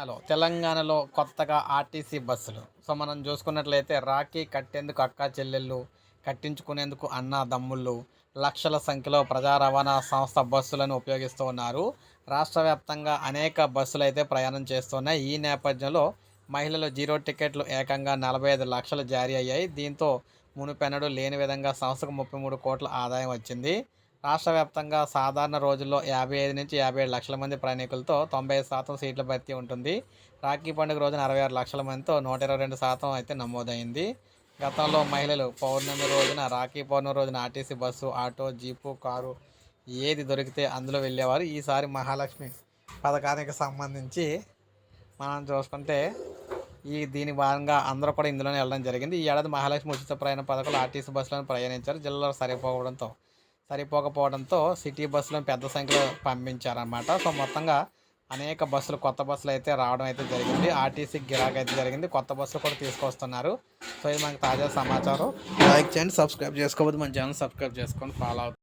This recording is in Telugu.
హలో తెలంగాణలో కొత్తగా ఆర్టీసీ బస్సులు. సో మనం చూసుకున్నట్లయితే రాఖీ కట్టేందుకు అక్క చెల్లెళ్ళు కట్టించుకునేందుకు అన్న దమ్ముళ్ళు లక్షల సంఖ్యలో ప్రజా రవాణా సంస్థ బస్సులను ఉపయోగిస్తూ ఉన్నారు. రాష్ట్ర వ్యాప్తంగా అనేక బస్సులు అయితే ప్రయాణం చేస్తున్నాయి. ఈ నేపథ్యంలో మహిళలు జీరో టికెట్లు ఏకంగా నలభై ఐదు లక్షలు జారీ అయ్యాయి. దీంతో మునుపెన్నడు లేని విధంగా సంస్థకు ముప్పై మూడు కోట్ల ఆదాయం వచ్చింది. రాష్ట్ర వ్యాప్తంగా సాధారణ రోజుల్లో యాభై ఐదు నుంచి యాభై ఏడు లక్షల మంది ప్రయాణికులతో తొంభై ఐదు శాతం సీట్ల భర్తీ ఉంటుంది. రాఖీ పండుగ రోజున అరవై ఆరు లక్షల మందితో నూట ఇరవై రెండు శాతం అయితే నమోదైంది. గతంలో మహిళలు పౌర్ణమి రోజున రాఖీ పౌర్ణమి రోజున RTC bus auto jeep car ఏది దొరికితే అందులో వెళ్ళేవారు. ఈసారి మహాలక్ష్మి పథకానికి సంబంధించి మనం చూసుకుంటే ఈ దీని భాగంగా అందరూ కూడా ఇందులోనే వెళ్ళడం జరిగింది. ఈ ఏడాది మహాలక్ష్మి ఉచిత ప్రయాణ పథకాలు ఆర్టీసీ బస్సులను ప్రయాణించారు. జిల్లాలో సరిపోవడంతో సరిపోకపోవడంతో సిటీ బస్సులను పెద్ద సంఖ్యలో పంపించారన్నమాట. సో మొత్తంగా అనేక బస్సులు కొత్త బస్సులు అయితే రావడం అయితే జరిగింది. ఆర్టీసీ గిరాక్ అయితే జరిగింది. కొత్త బస్సులు కూడా తీసుకొస్తున్నారు. సో ఇది మనకు తాజా సమాచారం. లైక్ చేయండి సబ్స్క్రైబ్ చేసుకోవద్దు. మన ఛానల్ సబ్స్క్రైబ్ చేసుకొని ఫాలో అవుతుంది